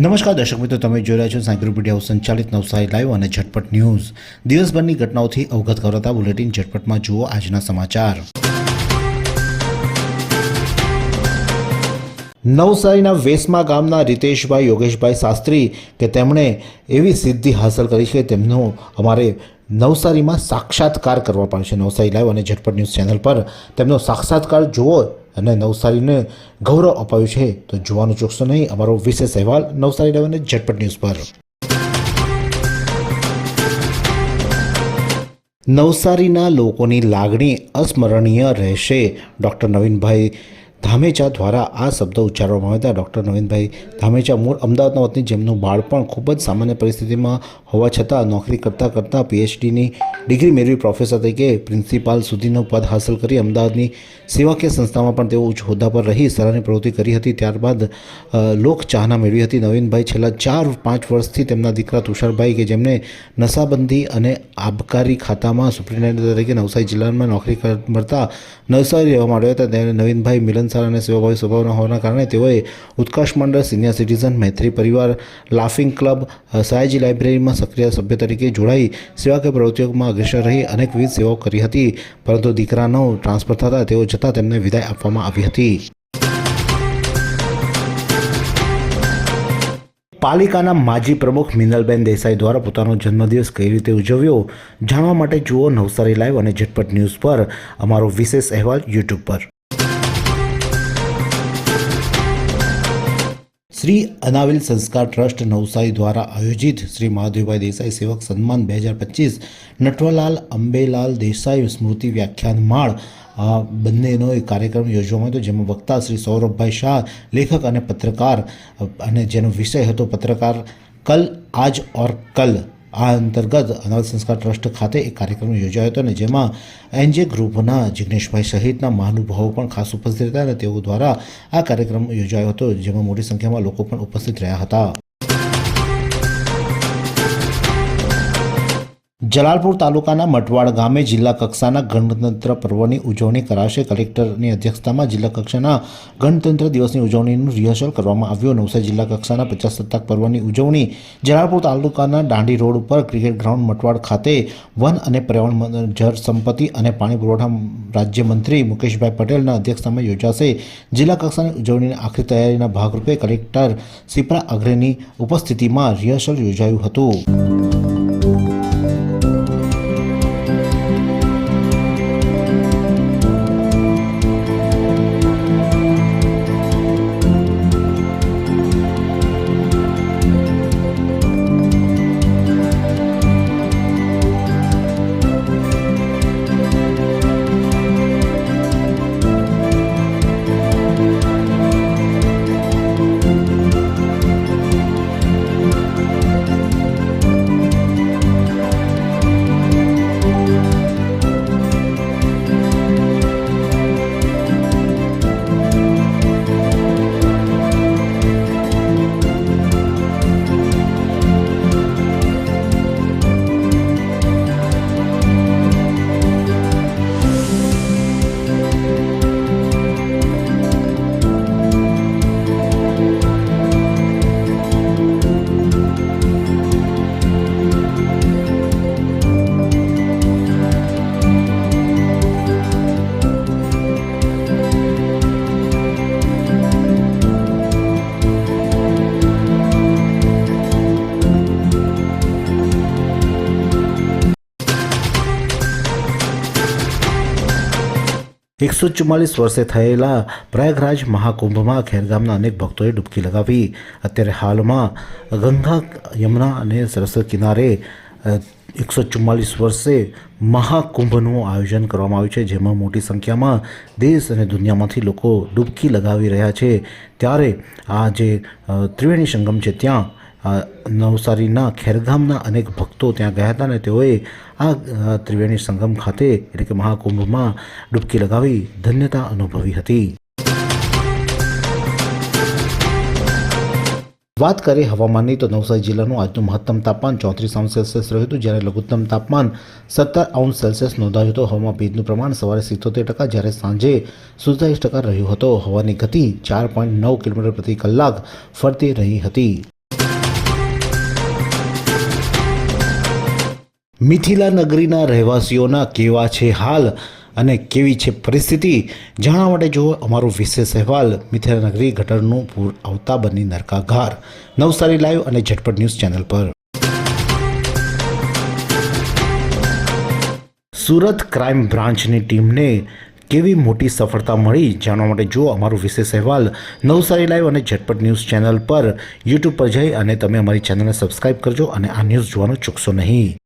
નમસ્કાર, દર્શક મિત્રો, તમે જોઈ રહ્યા છો સાયકલ મીડિયા સંચાલિત નવસારી લાઈવ અને ઝટપટ ન્યૂઝ. દિવસભરની ઘટનાઓથી અવગત કરાતા બુલેટિન ઝટપટમાં જુઓ આજના સમાચાર. નવસારીના વેસમા ગામના રીતેશભાઈ યોગેશભાઈ શાસ્ત્રી કે તેમણે એવી સિદ્ધિ હાંસલ કરી છે, તેમનો અમારે નવસારીમાં સાક્ષાત્કાર કરવા પડશે નવસારી લાઈવ અને ઝટપટ ન્યૂઝ ચેનલ પર તેમનો સાક્ષાત્કાર જુઓ અને નવસારીને ગૌરવ અપાયું છે. તો જોવાનું ચૂકશો નહીં, અમારો વિશેષ અહેવાલ નવસારી લાઈવ અને ઝટપટ ન્યૂઝ પર. નવસારીના લોકોની લાગણી અસ્મરણીય રહેશે. ડૉક્ટર નવીનભાઈ ધામેચા દ્વારા આ શબ્દ ઉચ્ચારવામાં આવ્યા હતા. ડૉક્ટર નવીનભાઈ ધામેચા મૂળ અમદાવાદના વતની, જેમનું બાળપણ ખૂબ જ સામાન્ય પરિસ્થિતિમાં હોવા છતાં નોકરી કરતાં કરતાં પીએચડીની ડિગ્રી મેળવી પ્રોફેસર તરીકે પ્રિન્સિપાલ સુધીનો પદ હાંસલ કરી અમદાવાદની સેવાકીય સંસ્થામાં પણ તેઓ ઉચ્ચ હોદ્દા પર રહી સરાહની પ્રવૃત્તિ કરી હતી. ત્યારબાદ લોક ચાહના મેળવી હતી. નવીનભાઈ છેલ્લા ચાર, પાંચ વર્ષથી તેમના દીકરા તુષારભાઈ કે જેમને નશાબંધી અને આબકારી ખાતામાં સુપ્રિન્ટેન્ડન્ટ તરીકે નવસારી જિલ્લામાં નોકરી કર- મળતા નવસારી રહેવા માંડ્યા હતા. ત્યારે નવીનભાઈ મિલનસાર અને સેવાભાવી સ્વભાવના હોવાના કારણે તેઓએ ઉત્કર્ષ મંડળ સિનિયર સિટીઝન મૈત્રી પરિવાર લાફિંગ ક્લબ સયાજી લાઇબ્રેરીમાં સક્રિય સભ્ય તરીકે જોડાઈ સેવાકીય પ્રવૃત્તિઓમાં અગ્રેસર રહી અનેક વિવિધ સેવાઓ કરી હતી. પરંતુ દીકરાનો ટ્રાન્સફર થતાં તેઓ જતાં તેમને વિદાય આપવામાં આવી હતી. પાલિકાના માજી પ્રમુખ મિનલબેન દેસાઈ દ્વારા પોતાનો જન્મદિવસ કઈ રીતે ઉજવ્યો જાણવા માટે જુઓ નવસારી લાઈવ અને ઝટપટ ન્યૂઝ પર અમારો વિશેષ અહેવાલ યુટ્યુબ પર. શ્રી અનાવિલ સંસ્કાર ટ્રસ્ટ નવસારી દ્વારા આયોજિત શ્રી મહાદેવભાઈ દેસાઈ સેવક સન્માન બે હજાર પચીસ નટવલાલ અંબેલાલ દેસાઈ સ્મૃતિ વ્યાખ્યાન માળ આ બંનેનો એક કાર્યક્રમ યોજવામાં હતો, જેમાં વક્તા શ્રી સૌરભભાઈ શાહ, લેખક અને પત્રકાર, અને જેનો વિષય હતો પત્રકાર કલ આજ ઓર કલ. આ અંતર્ગત અનાથ સંસ્કાર ટ્રસ્ટ ખાતે એક કાર્યક્રમ યોજાયો હતો અને જેમાં એનજે ગ્રુપના જિગ્નેશભાઈ સહિતના મહાનુભાવો પણ ખાસ ઉપસ્થિત હતા અને તેઓ દ્વારા આ કાર્યક્રમ યોજાયો હતો, જેમાં મોટી સંખ્યામાં લોકો પણ ઉપસ્થિત રહ્યા હતા. જલાલપુર તાલુકાના મટવાડ ગામે જિલ્લા કક્ષાના ગણતંત્ર પર્વની ઉજવણી કરાશે. કલેક્ટરની અધ્યક્ષતામાં જિલ્લા કક્ષાના ગણતંત્ર દિવસની ઉજવણીનું રિહર્સલ કરવામાં આવ્યું. નવસારી જિલ્લા કક્ષાના પ્રજાસત્તાક પર્વની ઉજવણી જલાલપુર તાલુકાના દાંડી રોડ ઉપર ક્રિકેટ ગ્રાઉન્ડ મટવાડ ખાતે વન અને પર્યાવરણ જળ સંપત્તિ અને પાણી પુરવઠા રાજ્યમંત્રી મુકેશભાઈ પટેલના અધ્યક્ષતામાં યોજાશે. જિલ્લા કક્ષાની ઉજવણીની આખરી તૈયારીના ભાગરૂપે કલેક્ટર સિપ્રા અગ્રેની ઉપસ્થિતિમાં રિહર્સલ યોજાયું હતું. એકસો ચુમ્માલીસ વર્ષે થયેલા પ્રયાગરાજ મહાકુંભમાં ખેરગામના અનેક ભક્તોએ ડૂબકી લગાવી. અત્યારે હાલમાં ગંગા, યમુના અને સરસ્વતી કિનારે એકસો ચુમ્માલીસ વર્ષે મહાકુંભનું આયોજન કરવામાં આવ્યું છે, જેમાં મોટી સંખ્યામાં દેશ અને દુનિયામાંથી લોકો ડૂબકી લગાવી રહ્યા છે. ત્યારે આ જે ત્રિવેણી સંગમ છે, ત્યાં નવસારીના ખેરગામના અનેક ભક્તો ત્યાં ગયા હતા અને તેઓએ આ ત્રિવેણી સંગમ ખાતે એટલે કે મહાકુંભમાં ડૂબકી લગાવી ધન્યતા અનુભવી હતી. વાત કરીએ હવામાનની તો નવસારી જિલ્લાનું આજનું મહત્તમ તાપમાન ચોત્રીસ અંશ સેલ્સિયસ રહ્યું હતું. જ્યારે લઘુત્તમ તાપમાન સત્તર અંશ સેલ્સિયસ નોંધાયું હતું. હવામાં ભેજનું પ્રમાણ સવારે સિત્તોતેર ટકા, જ્યારે સાંજે સુડતાલીસ ટકા રહ્યું હતો. હવાની ગતિ ચાર પોઈન્ટ નવ કિલોમીટર પ્રતિ કલાક ફરતી રહી હતી. મિથિલા નગરીના રહેવાસીઓના કેવા છે હાલ અને કેવી છે પરિસ્થિતિ? જાણવા માટે જુઓ અમારો વિશેષ અહેવાલ. મિથિલા નગરી ગટરનું પૂર આવતા બની નરકાઘાર નવસારી લાઈવ અને ઝટપટ ન્યૂઝ ચેનલ પર. સુરત ક્રાઇમ બ્રાન્ચની ટીમને કેવી મોટી સફળતા મળી? જાણવા માટે જુઓ અમારો વિશેષ અહેવાલ. નવસારી લાઈવ અને ઝટપટ ન્યૂઝ ચેનલ પર. યુટ્યુબ પર જઈ અને તમે અમારી ચેનલને સબસ્ક્રાઈબ કરજો અને આ ન્યૂઝ જોવાનું ચૂકશો નહીં.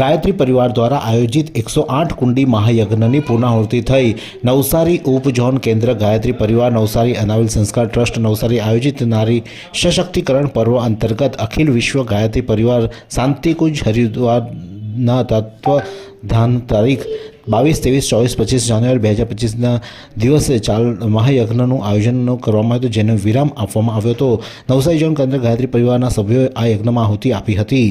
ગાયત્રી પરિવાર દ્વારા આયોજિત એકસો આઠ કુંડી મહાયજ્ઞની પૂર્ણાહુતિ થઈ. નવસારી ઉપઝોન કેન્દ્ર ગાયત્રી પરિવાર, નવસારી અનાવિલ સંસ્કાર ટ્રસ્ટ, નવસારી આયોજિત નારી સશક્તિકરણ પર્વ અંતર્ગત અખિલ વિશ્વ ગાયત્રી પરિવાર શાંતિકુંજ, હરિદ્વારના તત્વ ધ્યાન તારીખ બાવીસ, ત્રેવીસ, ચોવીસ, પચીસ જાન્યુઆરી બે હજાર પચીસના દિવસે ચાલ મહાયજ્ઞનું આયોજન કરવામાં આવ્યું જેને વિરામ આપવામાં આવ્યો હતો. નવસારી ઝોન કેન્દ્ર ગાયત્રી પરિવારના સભ્યોએ આ યજ્ઞમાં આહુતિ આપી હતી.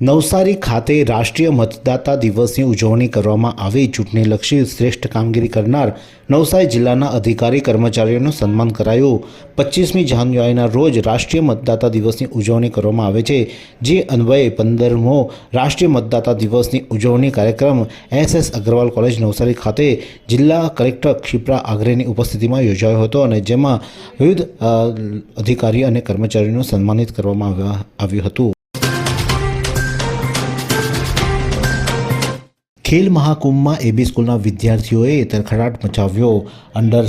નવસારી ખાતે રાષ્ટ્રીય મતદાતા દિવસની ઉજવણી કરવામાં આવી ચૂંટણીલક્ષી શ્રેષ્ઠ કામગીરી કરનાર નવસારી જિલ્લાના અધિકારી કર્મચારીઓનું સન્માન કરાયું. પચીસમી જાન્યુઆરીના રોજ રાષ્ટ્રીય મતદાતા દિવસની ઉજવણી કરવામાં આવે છે, જે અન્વયે પંદરમો રાષ્ટ્રીય મતદાતા દિવસની ઉજવણી કાર્યક્રમ S S Agrawal college Navsari ખાતે જિલ્લા કલેક્ટર ક્ષિપ્રા આગ્રેની ઉપસ્થિતિમાં યોજાયો હતો અને જેમાં વિવિધ અધિકારી અને કર્મચારીઓનું સન્માનિત કરવામાં આવ્યું હતું. ખેલ મહાકુંભમાં એબી સ્કૂલના વિદ્યાર્થીઓએ તરખડાટ મચાવ્યો. અંડર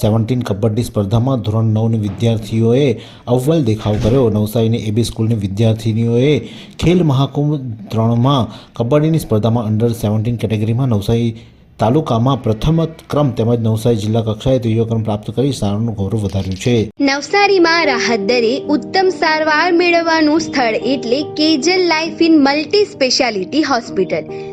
સેવન્ટીન કબડ્ડી સ્પર્ધામાં ધોરણ નવની વિદ્યાર્થીઓએ અવ્વલ દેખાવ કર્યો. નવસારીની એબી સ્કૂલની વિદ્યાર્થીનીઓએ ખેલ મહાકુંભ ત્રણમાં કબડ્ડીની સ્પર્ધામાં અંડર સેવન્ટીન કેટેગરીમાં નવસારી તાલુકામાં પ્રથમ ક્રમ તેમજ નવસારી જિલ્લા કક્ષાએ ત્રીજો ક્રમ પ્રાપ્ત કરી શાળાનું ગૌરવ વધાર્યું છે. નવસારીમાં રાહત દરે ઉત્તમ સારવાર મેળવવાનું સ્થળ એટલે Kejal life in multi speciality hospital.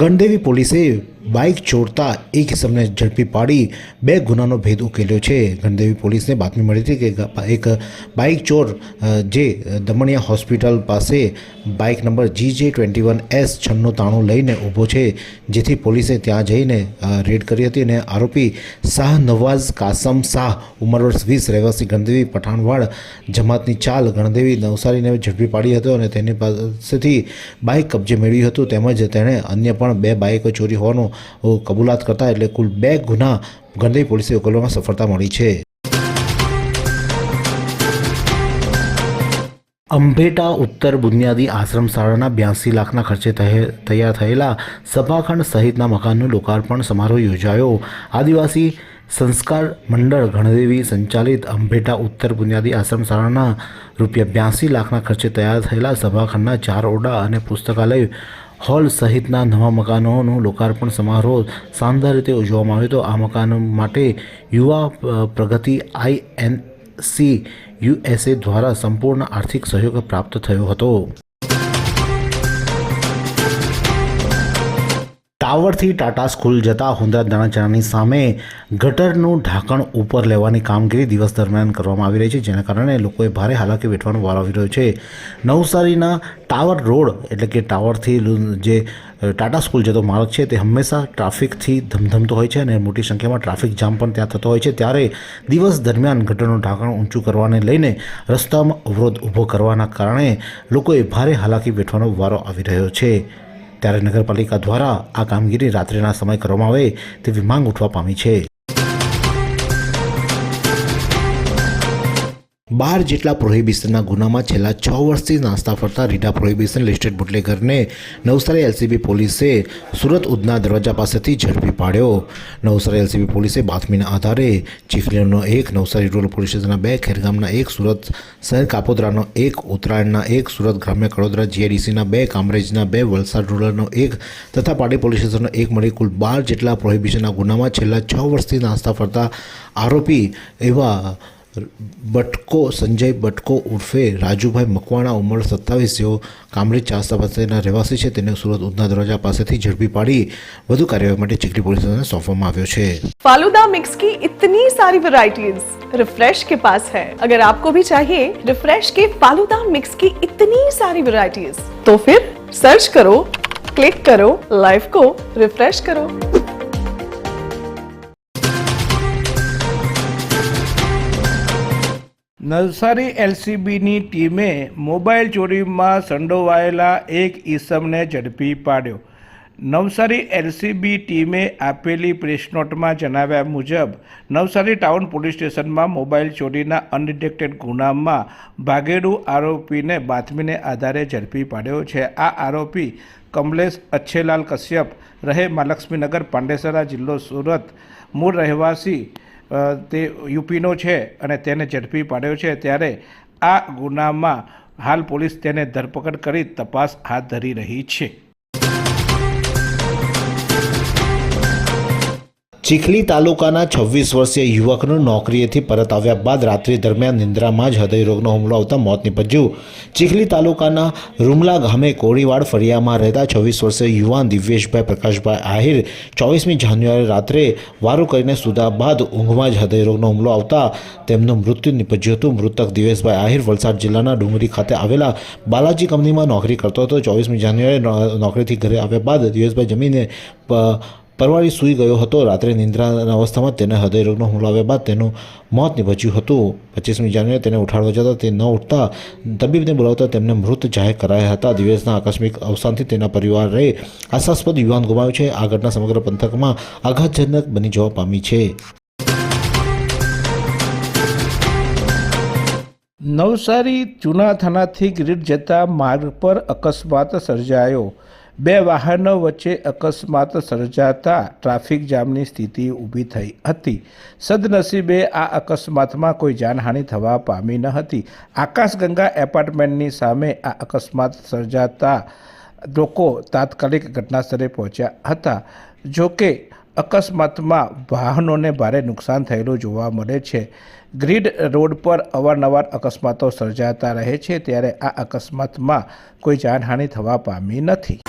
Gandevi પોલીસે બાઇક ચોરતા એક ઇસમને ઝડપી પાડી બે ગુનાનો ભેદ ઉકેલ્યો છે. ગણદેવી પોલીસને બાતમી મળી હતી કે એક બાઇક ચોર જે દમણિયા હોસ્પિટલ પાસે bike number G J twenty one S છન્નું તાણું લઈને ઊભો છે, જેથી પોલીસે ત્યાં જઈને રેડ કરી હતી અને આરોપી શાહ નવાઝ કાસમ શાહ, ઉંમર વર્ષ વીસ, રહેવાસી ગણદેવી પઠાણવાડ જમાતની ચાલ ગણદેવી નવસારીને ઝડપી પાડી હતો અને તેની પાસેથી બાઇક કબજે મેળવ્યું હતું. તેમજ તેણે અન્ય પણ બે બાઇકો ચોરી હોવાનું કબૂલાત કરતા એટલે કુલ બે ગુના ગણદેવી પોલીસે ઉકેલવામાં સફળતા મળી છે. અંભેટા ઉત્તર બુનિયાદી આશ્રમ શાળાના બ્યાસી લાખના ખર્ચે તૈયાર થયેલા સભાખંડ સહિતના મકાનનું લોકાર્પણ સમારોહ યોજાયો. આદિવાસી સંસ્કાર મંડળ ગણદેવી સંચાલિત અંભેટા ઉત્તર બુનિયાદી આશ્રમ શાળાના રૂપિયા બ્યાસી લાખના ખર્ચે તૈયાર થયેલા સભાખંડના ચાર ઓરડા અને પુસ્તકાલય હોલ સહિતના નવા મકાનોનું લોકાર્પણ સમારોહ શાનદાર રીતે ઉજવવામાં આવ્યો હતો. આ મકાનો માટે યુવા પ્રગતિ આઈ એન સી યુએસએ દ્વારા સંપૂર્ણ આર્થિક સહયોગ પ્રાપ્ત થયો હતો. ટાવરથી ટાટા સ્કૂલ જતા હુંદરા દાણાચારાની સામે ગટરનું ઢાંકણ ઉપર લેવાની કામગીરી દિવસ દરમિયાન કરવામાં આવી રહી છે, જેના કારણે લોકોએ ભારે હાલાકી વેઠવાનો વારો આવી રહ્યો છે. નવસારીના ટાવર રોડ એટલે કે ટાવરથી જે ટાટા સ્કૂલ જતો માર્ગ છે, તે હંમેશા ટ્રાફિકથી ધમધમતો હોય છે અને મોટી સંખ્યામાં ટ્રાફિક જામ પણ ત્યાં થતો હોય છે. ત્યારે દિવસ દરમિયાન ગટરનું ઢાંકણ ઊંચું કરવાને લઈને રસ્તામાં અવરોધ ઊભો કરવાના કારણે લોકોએ ભારે હાલાકી વેઠવાનો વારો આવી રહ્યો છે. ત્યારે નગરપાલિકા દ્વારા આ કામગીરી રાત્રિના સમય કરવામાં આવે તેવી માંગ ઉઠવા પામી છે. બાર જેટલા પ્રોહિબિશનના ગુનામાં છેલ્લા છ વર્ષથી નાસ્તા ફરતા રીડા પ્રોહિબિશન લિસ્ટેડ બુટલેગરને નવસારી એલસીબી પોલીસે સુરત ઉધના દરવાજા પાસેથી ઝડપી પાડ્યો. નવસારી એલસીબી પોલીસે બાતમીના આધારે ચીખલીનો એક, નવસારી રૂરલ પોલીસ સ્ટેશનના બે, ખેરગામના એક, સુરત શહેર કાપોદરાનો એક, ઉત્તરાયણના એક, સુરત ગ્રામ્ય કડોદરા જીઆઈડીસીના બે, કામરેજના બે, વલસાડ રૂરલનો એક તથા પાટી પોલીસ સ્ટેશનનો એક મળી કુલ બાર જેટલા પ્રોહિબિશનના ગુનામાં છેલ્લા છ વર્ષથી નાસ્તા ફરતા આરોપી એવા બટકો સંજય બટકો ઉર્ફે રાજુભાઈ મકવાણા ઉંમર સત્તાવીસ જેઓ કામરેજ ચાસ્તા પાસેના રહેવાસી છે તેને સુરત ઉધના દરવાજા પાસેથી ઝડપી પાડી વધુ કાર્યવાહી માટે ચીખલી પોલીસ સ્ટેશનને સોંપવામાં આવ્યો છે फालूदा मिक्स की इतनी सारी वैरायटीज रिफ्रेश के पास है अगर आपको भी चाहिए रिफ्रेश के फालूदा मिक्स की इतनी सारी वैरायटीज तो फिर सर्च करो क्लिक करो लाइफ को रिफ्रेश करो નવસારી એલસીબીની ટીમે મોબાઈલ ચોરીમાં સંડોવાયેલા એક ઈસમને ઝડપી પાડ્યો. નવસારી એલસીબી ટીમે આપેલી પ્રેસ નોટમાં જણાવ્યા મુજબ, નવસારી ટાઉન પોલીસ સ્ટેશનમાં મોબાઈલ ચોરીના અનડિટેક્ટેડ ગુનામાં ભાગેડુ આરોપીને બાતમીને આધારે ઝડપી પાડ્યો છે. આ આરોપી કમલેશ અચ્છેલાલ કશ્યપ રહે મહાલક્ષ્મીનગર, પાંડેસરા જિલ્લો સુરત, મૂળ રહેવાસી તે યુપીનો છે અને તેને ઝડપી પાડ્યો છે ત્યારે આ ગુનામાં હાલ પોલીસ તેને ધરપકડ કરી તપાસ હાથ ધરી રહી છે. ચીખલી તાલુકાના છવ્વીસ વર્ષીય યુવકનું નોકરીએથી પરત આવ્યા બાદ રાત્રિ દરમિયાન નિંદ્રામાં જ હૃદયરોગનો હુમલો આવતા મોત નીપજ્યું. ચીખલી તાલુકાના રૂમલા ગામે કોળીવાડ ફળિયામાં રહેતા છવ્વીસ વર્ષીય યુવાન દિવ્યેશભાઈ પ્રકાશભાઈ આહિર ચોવીસમી જાન્યુઆરી રાત્રે વારું કરીને સુધા બાદ ઊંઘમાં જ હૃદયરોગનો હુમલો આવતા તેમનું મૃત્યુ નીપજ્યું હતું. મૃતક દિવેશભાઈ આહિર વલસાડ જિલ્લાના ડુંગરી ખાતે આવેલા બાલાજી કંપનીમાં નોકરી કરતો હતો. ચોવીસમી જાન્યુઆરી નોકરીથી ઘરે આવ્યા બાદ દિવેશભાઈ જમીને પરવાળી સૂઈ ગયો હતો. રાત્રે નિંદ્રાના અવસ્થામાં તેને હૃદયરોગનો હુમલો આવ્યા બાદ તેનું મોત નિપજ્યું હતું. પચીસમી જાન્યુઆરી તેને ઉઠાડવા જતાં તે ન ઉઠતા તબીબને બોલાવતા તેમને મૃત જાહેર કરાયા હતા. દિવેશના આકસ્મિક અવસાનથી તેના પરિવારે આશાસ્પદ યુવાન ગુમાવ્યું છે. આ ઘટના સમગ્ર પંથકમાં આઘાતજનક બની જવા પામી છે. નવસારી જૂના થાનાથી ગ્રીડ જતા માર્ગ પર અકસ્માત સર્જાયો. બે વાહનો વચ્ચે અકસ્માત સર્જાતા ટ્રાફિક જામની સ્થિતિ ઊભી થઈ હતી. સદનસીબે આ અકસ્માતમાં કોઈ જાનહાનિ થવા પામી ન હતી. આકાશગંગા એપાર્ટમેન્ટની સામે આ અકસ્માત સર્જાતા લોકો તાત્કાલિક ઘટનાસ્થળે પહોંચ્યા હતા. જોકે, અકસ્માતમાં વાહનોને ભારે નુકસાન થયેલું જોવા મળે છે. ગ્રીડ રોડ પર અવારનવાર અકસ્માતો સર્જાતા રહે છે, ત્યારે આ અકસ્માતમાં કોઈ જાનહાનિ થવા પામી નથી.